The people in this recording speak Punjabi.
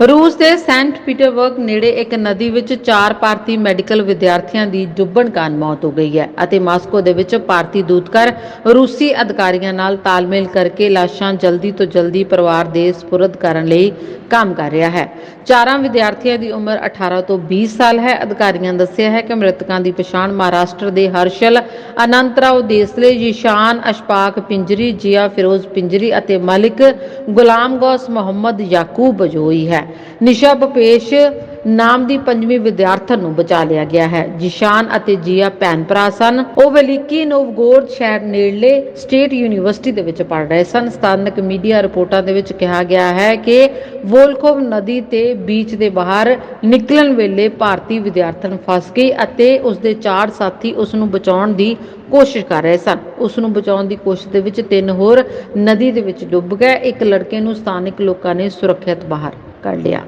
ਰੂਸ ਦੇ ਸੈਂਟ ਪੀਟਰਬਰਗ ਨੇੜੇ ਇੱਕ ਨਦੀ ਵਿੱਚ ਚਾਰ ਭਾਰਤੀ ਮੈਡੀਕਲ ਵਿਦਿਆਰਥੀਆਂ ਦੀ ਡੁੱਬਣ ਕਾਰਨ ਮੌਤ ਹੋ ਗਈ ਹੈ ਅਤੇ ਮਾਸਕੋ ਦੇ ਵਿੱਚ ਭਾਰਤੀ ਦੂਤਘਰ ਰੂਸੀ ਅਧਿਕਾਰੀਆਂ ਨਾਲ ਤਾਲਮੇਲ ਕਰਕੇ ਲਾਸ਼ਾਂ ਜਲਦੀ ਤੋਂ ਜਲਦੀ ਪਰਿਵਾਰ ਦੇ ਸਪੁਰਦ ਕਰਨ ਲਈ ਕੰਮ ਕਰ ਰਿਹਾ ਹੈ। ਚਾਰਾਂ ਵਿਦਿਆਰਥੀਆਂ ਦੀ ਉਮਰ 18 ਤੋਂ 20 ਸਾਲ ਹੈ। ਅਧਿਕਾਰੀਆਂ ਦੱਸਿਆ ਹੈ ਕਿ ਮ੍ਰਿਤਕਾਂ ਦੀ ਪਛਾਣ ਮਹਾਰਾਸ਼ਟਰ ਦੇ ਹਰਸ਼ਲ ਅਨੰਤਰਾਓ ਦੇਸਲੇ, ਯਿਸ਼ਾਨ, ਅਸ਼ਪਾਕ ਪਿੰਜਰੀ, ਜੀਆ ਫਿਰੋਜ਼ ਪਿੰਜਰੀ ਅਤੇ ਮਲਿਕ ਗੁਲਾਮ ਗੌਸ ਮੁਹੰਮਦ ਯਾਕੂਬ ਵਜੋਂ ਹੋਈ ਹੈ ਨਿਸ਼ਾ ਬਪੇਸ਼ ਨਾਮ ਦੀ ਪੰਜਵੀਂ ਵਿਦਿਆਰਥਣ ਨੂੰ ਬਚਾ ਲਿਆ ਗਿਆ ਹੈ। ਜਿਸ਼ਾਨ ਅਤੇ ਜੀਆ ਭੈਣ ਭਰਾ ਸਨ। ਉਹ ਵੈਲਿਕੀ ਨੋਵਗੋਰਡ ਸ਼ਹਿਰ ਨੇੜਲੇ ਸਟੇਟ ਯੂਨੀਵਰਸਿਟੀ ਦੇ ਵਿੱਚ ਪੜ੍ਹ ਰਹੇ ਸਨ। ਸਥਾਨਕ ਮੀਡੀਆ ਰਿਪੋਰਟਾਂ ਦੇ ਵਿੱਚ ਕਿਹਾ ਗਿਆ ਹੈ ਕਿ ਵੋਲਕੋਵ ਨਦੀ ਤੇ ਬੀਚ ਦੇ ਬਾਹਰ ਨਿਕਲਣ ਵੇਲੇ ਭਾਰਤੀ ਵਿਦਿਆਰਥਣ ਫਸ ਗਈ ਅਤੇ ਉਸ ਦੇ ਚਾਰ ਸਾਥੀ ਉਸ ਨੂੰ ਬਚਾਉਣ ਦੀ ਕੋਸ਼ਿਸ਼ ਕਰ ਰਹੇ ਸਨ। ਉਸ ਨੂੰ ਬਚਾਉਣ ਦੀ ਕੋਸ਼ਿਸ਼ ਦੇ ਵਿੱਚ ਤਿੰਨ ਹੋਰ ਨਦੀ ਦੇ ਵਿੱਚ ਡੁੱਬ ਗਏ। ਇੱਕ ਲੜਕੇ ਨੂੰ ਸਥਾਨਕ ਲੋਕਾਂ ਨੇ ਸੁਰੱਖਿਅਤ ਬਾਹਰ ਕੱਢ ਲਿਆ